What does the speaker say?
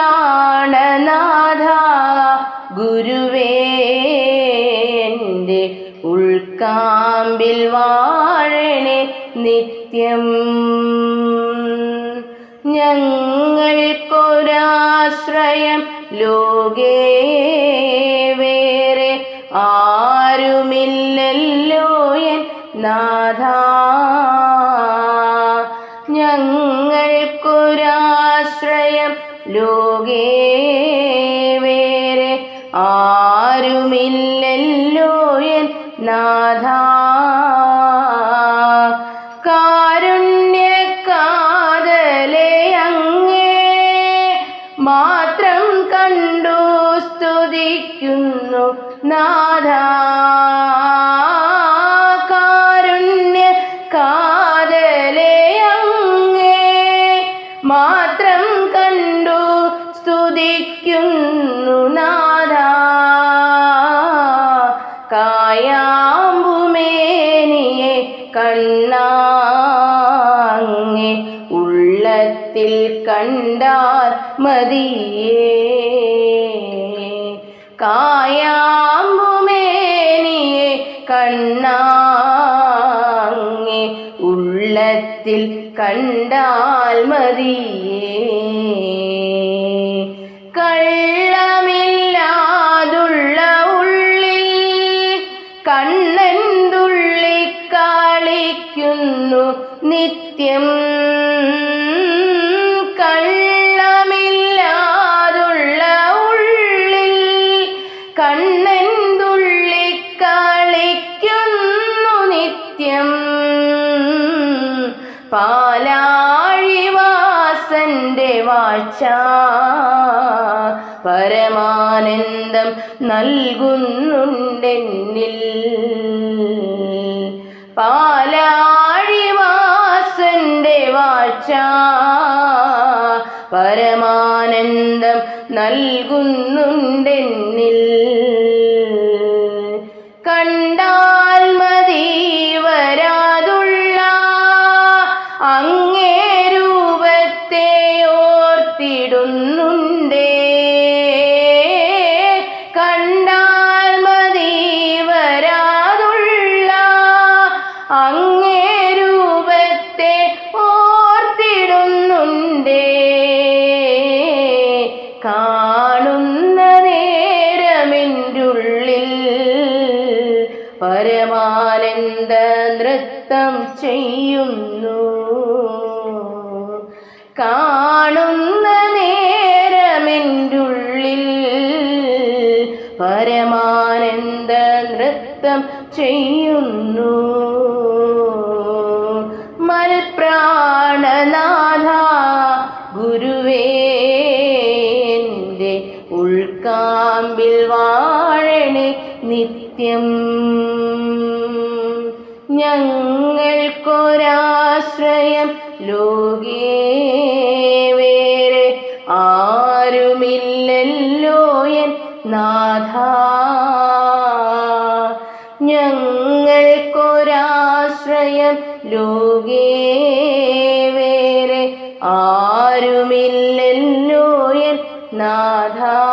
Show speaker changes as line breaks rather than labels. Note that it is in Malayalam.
പ്രാണനാഥ ഗുരുവേന്റെ ഉൾക്കാമ്പിൽ വാഴണേ നിത്യം. ഞങ്ങൾക്കൊരാശ്രയം ലോകേ വേറെ ആരുമില്ലല്ലോ എൻ നാഥാ. ലോകേ വേറെ ആരുമില്ലല്ലോ എൻ നാഥ. കാരുണ്യക്കാതലെ അങ്ങേ മാത്രം കണ്ടു സ്തുതിക്കുന്നു നാഥ. കണ്ണാങ്ങെ ഉള്ളത്തിൽ കണ്ടാൽ മതിയേ. കായാമ്പുമേനിയെ കണ്ണാങ്ങെ ഉള്ളത്തിൽ കണ്ടാൽ മതിയേ. കള്ളമില്ലാതുള്ള ഉള്ളിൽ കണ്ണന്തുള്ളി കളിക്കുന്നു നിത്യം കള്ളമില്ലാതുള്ള ഉള്ളിൽ കണ്ണന്തുള്ളി കളിക്കുന്നു നിത്യം. പാലാഴിവാസന്റെ വാഴ്ച പരമാനന്ദം നൽകുന്നുണ്ടെന്നിൽ. പാലാഴിവാസന്റെ വാഴ്ച പരമാനന്ദം നൽകുന്നുണ്ടെന്നിൽ. കണ്ടാൽ മതി വരാതുള്ള അങ്ങേ രൂപത്തെ ഓർത്തിടുന്നുണ്ടേ പരമാനന്ദ നൃത്തം ചെയ്യുന്നു. കാണുന്ന നേരമെന്റുള്ളിൽ പരമാനന്ദ നൃത്തം ചെയ്യുന്നു. മൽപ്രാണനാഥ ഗുരുവേന്റെ ഉൾക്കാമ്പിൽ വാഴണേ നിത്യം ഞങ്ങൾക്കൊരാശ്രയം ലോകേ വേറെ ആരുമില്ലല്ലോ എൻ നാഥ. ഞങ്ങൾക്കൊരാശ്രയം ലോകേ വേറെ ആരുമില്ലല്ലോ എൻ നാഥ.